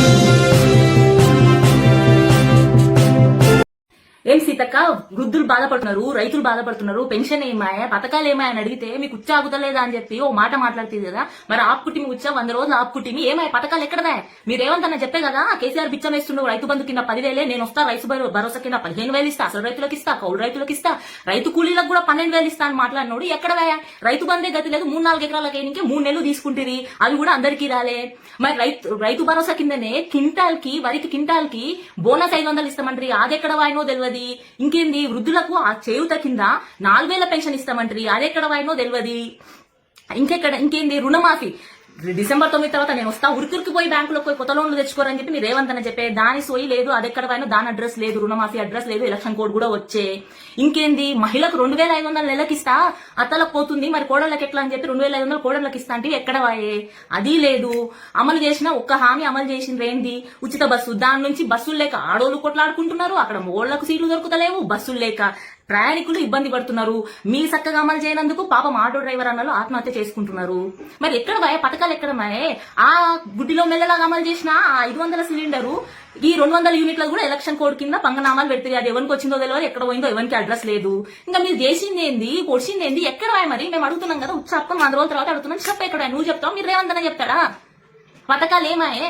you. ఏం సీతక్క వృద్ధులు బాధపడుతున్నారు రైతులు బాధపడుతున్నారు పెన్షన్ ఏమాయా పథకాలు ఏమాయని అడిగితే మీకు ఉచ్చ ఆగుతలేదా అని చెప్పి ఓ మాట మాట్లాడుతుంది కదా. మరి ఆపుకుటిమి ఉచ్చ వంద రోజులు ఆపుకుటిమి ఏమాయ పథకాలు ఎక్కడదా? మీరేమంతన్నా చెప్పే కదా కేసీఆర్ బిచ్చం వేస్తుండవు రైతు బంధు కింద పదివేలే నేను వస్తా రైతు భరోసా కింద పదిహేను వేలు ఇస్తా అసలు రైతులకు ఇస్తా కౌలు రైతులకు ఇస్తా రైతు కూలీలకు కూడా పన్నెండు వేలు ఇస్తా అని మాట్లాడినోడు ఎక్కడ రైతు బందే గతి లేదు మూడు నాలుగు ఎకరాలకి ఎన్నికే మూడు నెలలు తీసుకుంటుంది అవి కూడా అందరికీ రాలే. మరి రైతు రైతు భరోసా కిందనే కింటాల్కి వరికి కింటాల్కి బోనస్ ఐదు వందలు ఇస్తామంటారు అదెక్కడ వాయినో తెలియదు ఇంకేంది? వృద్ధులకు ఆ చేయుత కింద నాలుగు వేల పెన్షన్ ఇస్తామంటారు అదెక్కడ వాయినో తెలియదు ఇంకెక్కడ ఇంకేంది? రుణమాఫీ. డిసెంబర్ తొమ్మిది తర్వాత నేను వస్తా ఉరికిరికి పోయి బ్యాంకులో పోయి కొత్త లోన్లు తెచ్చుకోరని చెప్పి మీరు రేవంత్ చెప్పే దాని సోయి లేదు అది ఎక్కడ పైన దాని అడ్రస్ లేదు రుణమాఫీ అడ్రస్ లేదు ఎలక్షన్ కోడ్ కూడా వచ్చే. ఇంకేంది? మహిళకు రెండు వేల ఐదు వందలు నెలకి ఇస్తా అత్తలకు పోతుంది మరి కోడళ్ళకి ఎట్లా అని చెప్పి రెండు వేల ఐదు వందలు కోడళ్ళకి ఇస్తా అంటే ఎక్కడ వాయే అది లేదు. అమలు చేసిన ఒక్క హామీ అమలు చేసింది ఏంది? ఉచిత బస్సు. దాని నుంచి బస్సులు లేక ఆడోళ్ళు కొట్లాడుకుంటున్నారు అక్కడ మోళ్ళకు సీట్లు దొరుకుతలేవు బస్సులు లేక. ప్రయాణికులు ఇబ్బంది పడుతున్నారు. మీ చక్కగా అమలు చేయనందుకు పాపం ఆటో డ్రైవర్ అన్నలు ఆత్మహత్య చేసుకుంటున్నారు. మరి ఎక్కడ భయ? పథకాలు ఎక్కడ మాయే ఆ గుడ్డిలో మెల్లలాగా అమలు చేసిన ఆ ఐదు వందల సిలిండరు ఈ రెండు వందల యూనిట్లకు కూడా ఎలక్షన్ కోడ్ కింద పంగనామాలు పెడుతుంది అది ఎవరికి వచ్చిందో తెలియదు ఎక్కడ పోయిందో ఎవరికి అడ్రస్ లేదు. ఇంకా మీరు చేసింది ఏంది? పొడిచింది ఏంది? ఎక్కడ వాయ మరి? మేము అడుగుతున్నాం కదా ఉచ్చాప్పం వంద రోజుల తర్వాత అడుగుతున్నాం. చెప్ప ఎక్కడ? నువ్వు చెప్తావు? మీరు రేవంతన చెప్తాడా పథకాలు ఏమాయే